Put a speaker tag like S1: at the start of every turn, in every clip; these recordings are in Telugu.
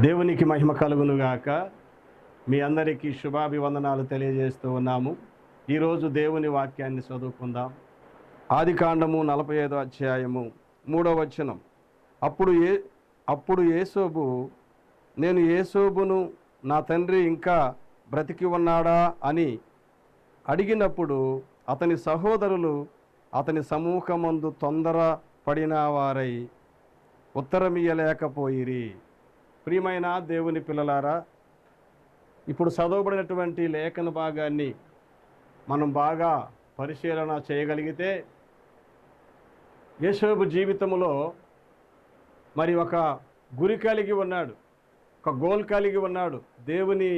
S1: దేవునికి మహిమ కలుగునుగాక. మీ అందరికీ శుభాభివందనాలు తెలియజేస్తూ ఉన్నాము. ఈరోజు దేవుని వాక్యాన్ని చదువుకుందాం. ఆది కాండము నలభై ఐదో అధ్యాయము మూడో వచనం. అప్పుడు ఏ అప్పుడు ఏసోబు నేను ఏసోబును నా తండ్రి ఇంకా బ్రతికి ఉన్నాడా? అని అడిగినప్పుడు అతని సహోదరులు అతని సమూహమందు తొందర పడిన వారై ఉత్తరమియలేకపోయిరి ప్రియమైన దేవుని పిల్లలారా ఇప్పుడు చదవబడినటువంటి లేఖన భాగాన్ని మనం బాగా పరిశీలన చేయగలిగితే యేషోబు జీవితంలో మరి ఒక గురి కలిగి ఉన్నాడు ఒక గోల్ కలిగి ఉన్నాడు దేవుని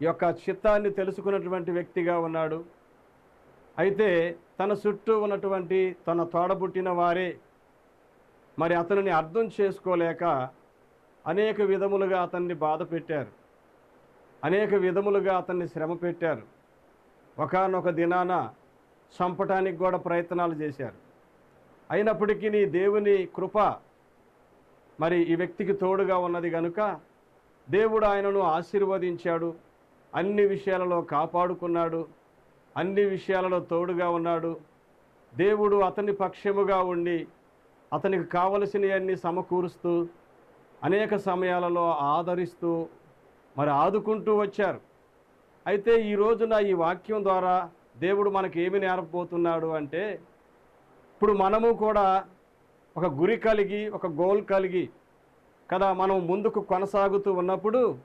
S1: యొక్క చిత్తాన్ని తెలుసుకున్నటువంటి వ్యక్తిగా ఉన్నాడు. అయితే తన చుట్టూ ఉన్నటువంటి తన తోడబుట్టిన వారే మరి అతనిని అర్థం చేసుకోలేక అనేక విధములుగా అతన్ని బాధ పెట్టారు. అనేక విధములుగా అతన్ని శ్రమ పెట్టారు. ఒకనొక దినాన చంపటానికి కూడా ప్రయత్నాలు చేశారు. అయినప్పటికీ నీ దేవుని కృప మరి ఈ వ్యక్తికి తోడుగా ఉన్నది కనుక దేవుడు ఆయనను ఆశీర్వదించాడు. అన్ని విషయాలలో కాపాడుకున్నాడు. అన్ని విషయాలలో తోడుగా ఉన్నాడు. దేవుడు అతని పక్షముగా ఉండి అతనికి కావలసినవన్నీ సమకూరుస్తూ అనేక సమయాలలో ఆదరిస్తూ మరి ఆదుకుంటూ వచ్చారు. అయితే ఈ రోజున ఈ వాక్యం ద్వారా దేవుడు మనకి ఏమి నేర్పబోతున్నాడు అంటే ఇప్పుడు మనము కూడా ఒక గురి కలిగి ఒక గోల్ కలిగి కదా మనం ముందుకు కొనసాగుతూ ఉన్నప్పుడు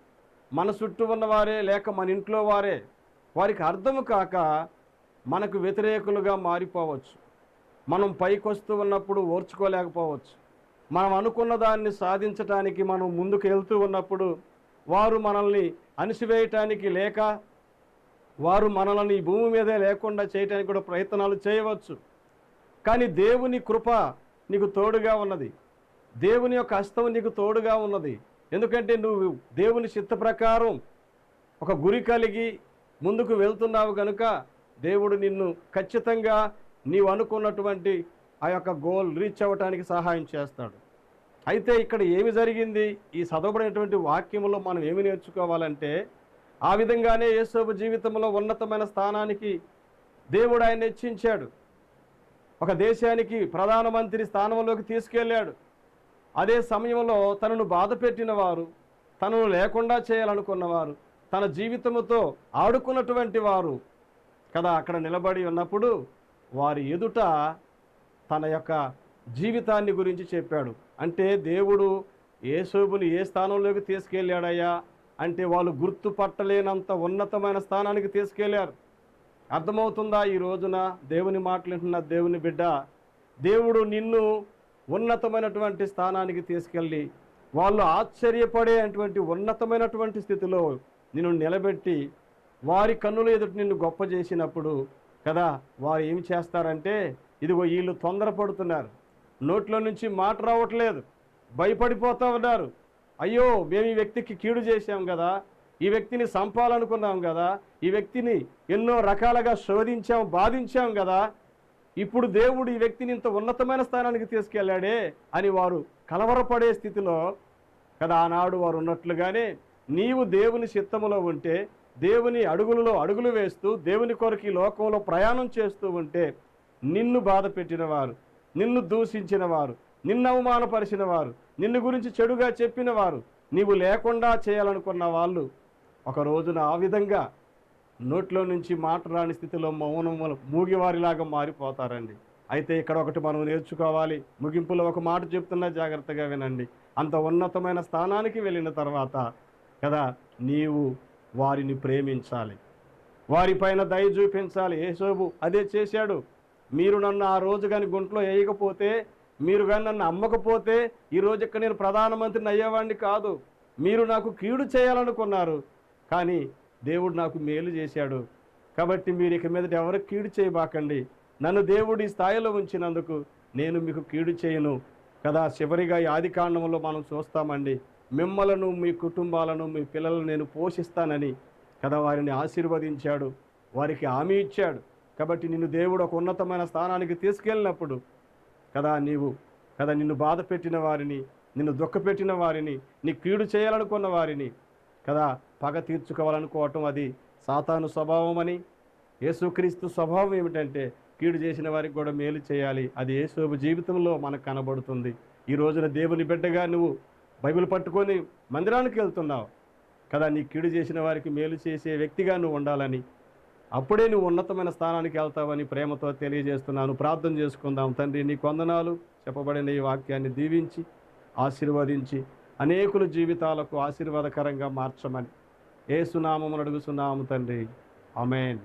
S1: మన చుట్టూ ఉన్నవారే లేక మన ఇంట్లో వారే వారికి అర్థము కాక మనకు వ్యతిరేకులుగా మారిపోవచ్చు. మనం పైకొస్తూ ఉన్నప్పుడు ఓర్చుకోలేకపోవచ్చు. మనం అనుకున్న దాన్ని సాధించటానికి మనం ముందుకు వెళ్తూ ఉన్నప్పుడు వారు మనల్ని అణిసివేయటానికి లేక వారు మనల్ని ఈ భూమి మీదే లేకుండా చేయటానికి కూడా ప్రయత్నాలు చేయవచ్చు. కానీ దేవుని కృప నీకు తోడుగా ఉన్నది. దేవుని యొక్క హస్తం నీకు తోడుగా ఉన్నది. ఎందుకంటే నువ్వు దేవుని చిత్త ప్రకారం ఒక గురి కలిగి ముందుకు వెళ్తున్నావు కనుక దేవుడు నిన్ను ఖచ్చితంగా నీవు అనుకున్నటువంటి ఆ యొక్క గోల్ రీచ్ అవ్వటానికి సహాయం చేస్తాడు. అయితే ఇక్కడ ఏమి జరిగింది? ఈ చదవబడినటువంటి వాక్యములో మనం ఏమి నేర్చుకోవాలంటే ఆ విధంగానే యేసోబు జీవితంలో ఉన్నతమైన స్థానానికి దేవుడు ఆయన హెచ్చించాడు ఒక దేశానికి ప్రధానమంత్రి స్థానంలోకి తీసుకెళ్ళాడు. అదే సమయంలో తనను బాధ వారు తనను లేకుండా చేయాలనుకున్నవారు తన జీవితముతో ఆడుకున్నటువంటి వారు కదా అక్కడ నిలబడి ఉన్నప్పుడు వారి ఎదుట తన యొక్క జీవితాన్ని గురించి చెప్పాడు. అంటే దేవుడు ఏ శోభుని ఏ స్థానంలోకి తీసుకెళ్ళాడయ్యా? అంటే వాళ్ళు గుర్తుపట్టలేనంత ఉన్నతమైన స్థానానికి తీసుకెళ్ళారు అర్థమవుతుందా ఈ రోజున దేవుని మాట్లాడుతున్న దేవుని బిడ్డ? దేవుడు నిన్ను ఉన్నతమైనటువంటి స్థానానికి తీసుకెళ్ళి వాళ్ళు ఆశ్చర్యపడేటువంటి ఉన్నతమైనటువంటి స్థితిలో నిన్ను నిలబెట్టి వారి కన్నుల ఎదుటి నిన్ను గొప్ప చేసినప్పుడు కదా వారు ఏమి చేస్తారంటే ఇదిగో వీళ్ళు తొందరపడుతున్నారు. నోట్లో నుంచి మాట రావట్లేదు. భయపడిపోతూ ఉన్నారు. అయ్యో మేము ఈ వ్యక్తికి కీడు చేశాం కదా. ఈ వ్యక్తిని చంపాలనుకున్నాం కదా. ఈ వ్యక్తిని ఎన్నో రకాలుగా శోధించాం బాధించాం కదా. ఇప్పుడు దేవుడు ఈ వ్యక్తిని ఇంత ఉన్నతమైన స్థానానికి తీసుకెళ్ళాడే అని వారు కలవరపడే స్థితిలో కదా ఆనాడు వారు ఉన్నట్లుగానే నీవు దేవుని చిత్తములో ఉంటే దేవుని అడుగులలో అడుగులు వేస్తూ దేవుని కొరకు లోకంలో ప్రయాణం చేస్తూ ఉంటే నిన్ను బాధ పెట్టినవారు నిన్ను దూషించిన వారు నిన్ను అవమానపరిచిన వారు నిన్ను గురించి చెడుగా చెప్పిన వారు నీవు లేకుండా చేయాలనుకున్న వాళ్ళు ఒక రోజున ఆ విధంగా నోట్లో నుంచి మాట రాని స్థితిలో మౌనం మూగివారిలాగా మారిపోతారండి. అయితే ఇక్కడ ఒకటి మనం నేర్చుకోవాలి. ముగింపులో ఒక మాట చెప్తున్నా జాగ్రత్తగా వినండి. అంత ఉన్నతమైన స్థానానికి వెళ్ళిన తర్వాత కదా నీవు వారిని ప్రేమించాలి. వారిపైన దయ చూపించాలి. ఏసోబు అదే చేశాడు. మీరు నన్ను ఆ రోజు కానీ గుంట్లో వేయకపోతే మీరు కానీ నన్ను అమ్మకపోతే ఈ రోజు ఇక్కడ నేను ప్రధానమంత్రిని అయ్యేవాడిని కాదు. మీరు నాకు కీడు చేయాలనుకున్నారు. కానీ దేవుడు నాకు మేలు చేశాడు. కాబట్టి మీరు ఇక మీదట ఎవరికి కీడు చేయబాకండి. నన్ను దేవుడు ఈ స్థాయిలో ఉంచినందుకు నేను మీకు కీడు చేయను. కదా చివరిగా ఈ ఆది కాండంలో మనం చూస్తామండి. మిమ్మలను మీ కుటుంబాలను మీ పిల్లలను నేను పోషిస్తానని కదా వారిని ఆశీర్వదించాడు. వారికి హామీ ఇచ్చాడు. కాబట్టి నిన్ను దేవుడు ఒక ఉన్నతమైన స్థానానికి తీసుకెళ్ళినప్పుడు కదా నీవు కదా నిన్ను బాధ పెట్టిన వారిని నిన్ను దుఃఖపెట్టిన వారిని నీ కీడు చేయాలనుకున్న వారిని కదా పగ తీర్చుకోవాలనుకోవటం అది సాతాను స్వభావం అని యేసుక్రీస్తు స్వభావం ఏమిటంటే కీడు చేసిన వారికి కూడా మేలు చేయాలి. అది యేసోబు జీవితంలో మనకు కనబడుతుంది. ఈ రోజున దేవుని బిడ్డగా నువ్వు బైబిల్ పట్టుకొని మందిరానికి వెళ్తున్నావు. కదా నీ కీడు చేసిన వారికి మేలు చేసే వ్యక్తిగా నువ్వు ఉండాలని అప్పుడే నువ్వు ఉన్నతమైన స్థానానికి వెళ్తావని ప్రేమతో తెలియజేస్తున్నాను. ప్రార్థన చేసుకుందాం. తండ్రి నీ కొందనాలు చెప్పబడిన ఈ వాక్యాన్ని దీవించి ఆశీర్వదించి అనేకుల జీవితాలకు ఆశీర్వాదకరంగా మార్చమని. ఏ సునామమును అడుగుతున్నాము తండ్రి. అమేన్